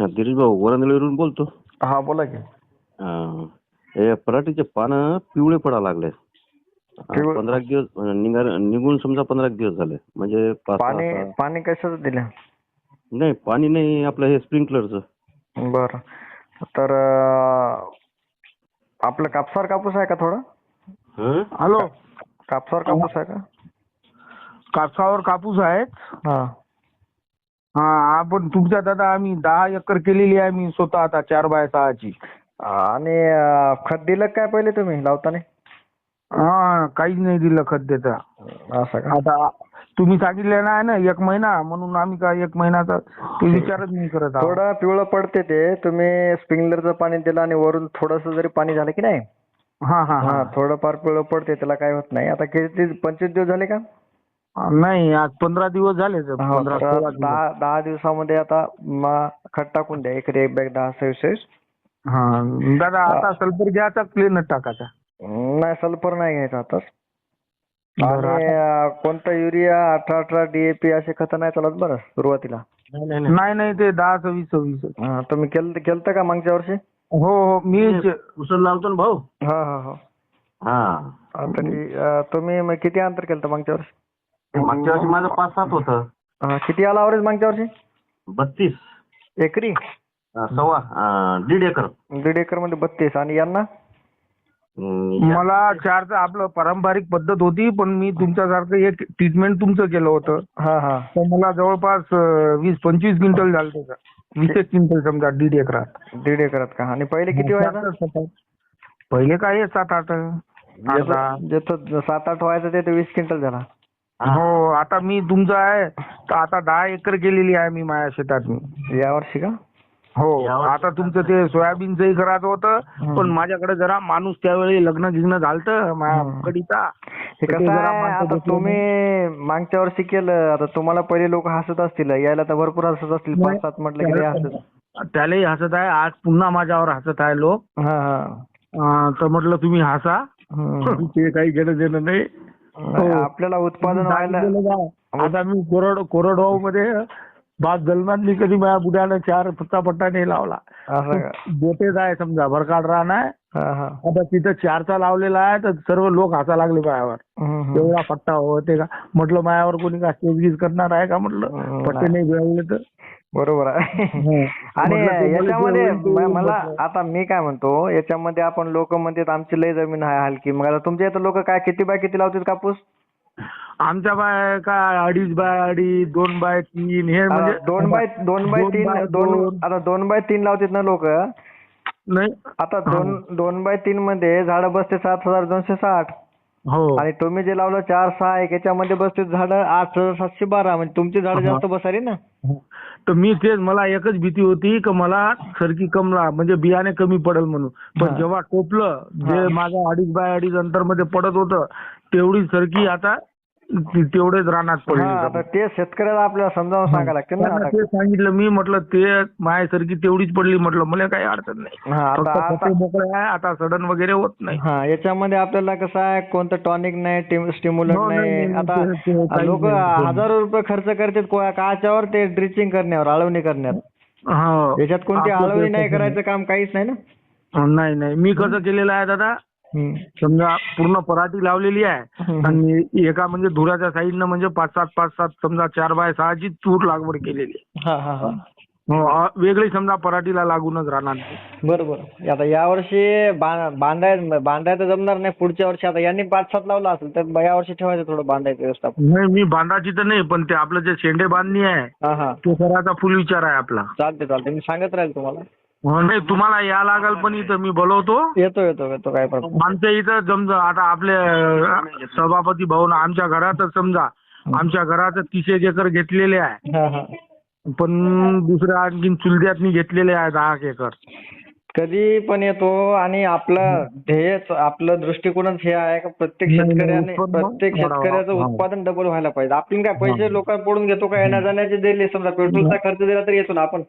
हा, गिरीश भाऊ वरंदळीवरून बोलतो. हा बोला की. हा. हे पराठीचे पानं पिवळे पडा लागले पिवळे- पंधरा दिवस निघा निघून समजा पंधरा दिवस झाले. म्हणजे पाच पाणी सहा- पाणी कशाचं दिलं? नाही पाणी नाही आपलं हे स्प्रिंकलरचं. बर. तर अं, आपलं कापसावर कापूस आहे का थोडा? हं? हॅलो. कापसावर कापूस आहे का? कापसावर कापूस आहेत. हा. हा आपण तुमच्या दादा आम्ही दहा एकर केलेली आहे मी स्वतः आता चार बाय सहाची. आणि अं, खत दिलं काय पहिले तुम्ही लावताना? हा काहीच नाही दिलं खत देता. असं का? आता तुम्ही सांगितलं नाही ना एक महिना म्हणून आम्ही काय एक महिन्याचा ते विचारच नाही करत आहोत. थोडं पिवळं पडते ते. तुम्ही स्प्रिंकलरचं पाणी दिलं आणि वरून थोडस जरी पाणी झालं की नाही? हा हा हा. हा थोडंफार पिवळं पडते त्याला काय होत नाही. आता किती पंचवीस दिवस झाले का? नाही आज पंधरा दिवस झाले तर हो, पंधरा तर सोळा दिवस. दहा दहा दिवसामध्ये आता म- खत टाकून द्या एकरी एक बॅग दहा सव्वीस हा दादा आता सल्फर घ्यायचा क्लीनच टाकायचा? नाही सल्फर नाही घ्यायचा आताच बरं, आणि अं, कोणतं युरिया अठरा अठरा डीएपी असे खत नाही चालत बरं सुरुवातीला. नाही नाही ते दहा सव्वीस सव्वीस. तुम्ही केलं केलं का मागच्या वर्षी? हो हो मी उचल लावतो ना भाऊ? हा हा हा. हा. अं, तुम्ही मग किती अंतर केलं मागच्या वर्षी? मागच्या वर्षी माझं पाच सात होतं. हा, किती आला अवरेज मागच्या वर्षी? बत्तीस. एकरी? सव्वा दीड एकर. दीड एकरमध्ये बत्तीस. आणि यांना? हम्म, मला चारचं आपलं पारंपरिक पद्धत होती पण मी तुमच्यासारखं एक ट्रीटमेंट तुमचं केलं होतं. हा हा. तर मला जवळपास अं, वीस पंचवीस क्विंटल झालं त्याचं. वीस एक क्विंटल समजा दीड एकरात. दीड एकरात का? आणि पहिले किती व्हायचा? पहिले काय आहे, सात आठ सात आठ व्हायचं ते ते वीस क्विंटल झाला. हो. आता मी तुमचं आहे तर आता दहा एकर केलेली आहे मी माझ्या शेतात मी. या वर्षी का? हो यावर्षी आता तुमचं ते सोयाबीनचंही करायचं होतं पण माझ्याकडे जरा माणूस त्यावेळी लग्न गिग्न झालतं माझ्या हम्म. कडीचा हे तर ते कसं जरा आहे माणसं आता भेटले तुम्ही मागच्या वर्षी केलं आता तुम्हाला पहिले लोक हसत असतील यायला तर भरपूर हसत असतील. पाच सात म्हटलं की हसत. त्यालाही हसत आहे आज पुन्हा माझ्यावर हसत आहे लोक. हा हा. अं, तर म्हटलं तुम्ही हसा. हम्म. ते काही घेणं देणं नाही, आपल्याला उत्पादन व्हायला? आता मी कोरड कोरडवाहू मध्ये भात जन्मात मी कधी माझ्या बुड्यानं चार पत्ता पट्टा नाही लावला. बोटेच आहे समजा भरकाड रान आहे. हा हा. आता तिथं चारचा लावलेला आहे तर सर्व लोक हसा लागले मायावर. एवढा पट्टा होते का? म्हटलं मायावर कोणी का करणार आहे का? म्हटलं. पट्टे नाही मिळाले तर. बरोबर आहे. हं. आणि याच्यामध्ये मला. आता मी काय म्हणतो याच्यामध्ये आपण लोक म्हणतात आमची लय जमीन आहे हलकी. मग आता तुमच्या इथं लोक काय किती बाय किती लावतात कापूस? आमच्या बाय काय अडीच बाय अडीच दोन बाय तीन हे म्हणजे दोन बाय दोन बाय तीन दोन आता दोन बाय तीन लावतात ना लोक. नाही. आता दोन दोन बाय तीन मध्ये झाडं बसते सात हजार दोनशे साठ. हो. आणि तुम्ही जे लावलं चार सहा एक याच्यामध्ये बसते झाडं आठ सातशे बारा म्हणजे तुमची झाडं जास्त बसाली ना? तर मी तेच मला एकच भीती होती की मला सरकी कमला म्हणजे बियाणे कमी पडेल म्हणून. पण हा. जेव्हा टोपलं जे माझं अडीच बाय अडीच अंतरमध्ये पडत होतं तेवढी सरकी आता ती- तेवढेच रानात हा आता पडली ते शेतकऱ्याला आपल्याला समजावून सांगायला लागते ना त्यांना आता ते सांगितलं मी म्हटलं ते माझ्यासारखी तेवढीच पडली म्हटलं मला काही अडचण नाही. हा फक्त आता खते मोकळे आहे आता सडन वगैरे होत नाही. हा याच्यामध्ये आपल्याला कसं आहे कोणतं टॉनिक नाही स्टिम्युलंट हो, नाही, नाही नाही, आता ते- लोक नाही. हजारो रुपये खर्च करतात को- काच्यावर ते ड्रिचिंग करण्यावर आळवणी करण्यात हो. याच्यात कोणती आपलं आळवणी नाही करायचं काम काहीच नाही ना? नाही नाही. मी कसं केलेलं आहे दादा. समजा पूर्ण पराठी लावलेली आहे. आणि एका म्हणजे धुराच्या साईडनं म्हणजे पाच सात पाच सात समजा चार बाय सहाची तूर लागवड केलेली आहे. हा हा हा. हो, वेगळी समजा पराठीला लागूनच राहणार बरोबर आता यावर्षी बांधाय बांधायचं जमणार नाही पुढच्या वर्षी आता यांनी पाच सात लावलं असेल तर यावर्षी ठेवायचं थोडं बांधायचं व्यवस्थापन. नाही मी बांधाची तर नाही पण ते आपलं जे शेंडे बांधणी आहे तो करायचा फुल विचार आहे आपला. चालते चालते मी सांगत राहील तुम्हाला. नाही तुम्हाला या लागल पण इथं मी बोलवतो. येतो येतो येतो काय प्रॉब्लेम आमच्या इथं समजा आता आपले अ, सभापती भाऊन आमच्या घरातच समजा आमच्या घरात तीस एक एकर घेतलेले आहे. हा हा. पण दुसऱ्या आणखीन चुलत्यातनी घेतलेले आहे दहा एक एकर. कधी पण येतो आणि आपलं ध्येय आपलं दृष्टिकोनच हे आहे का प्रत्येक नाही, नाही, शेतकऱ्याने उत्पन्न प्रत्येक वाढावं. शेतकऱ्याचं हा. उत्पादन डबल व्हायला पाहिजे. आपण काय पैसे लोकांकडून घेतो का? येण्या जाण्याचे दिले समजा पेट्रोलचा खर्च दिला तरी येतो ना आपण.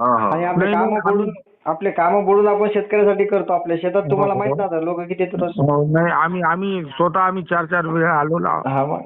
आणि आपले कामं बोलून आपले कामं बोलून आपण शेतकऱ्यासाठी करतो. आपल्या शेतात तुम्हाला माहीत ना लोक किती येतात हो, नाही आम्ही आम्ही स्वतः आम्ही चार चार वेळा आलो ना. हा मग.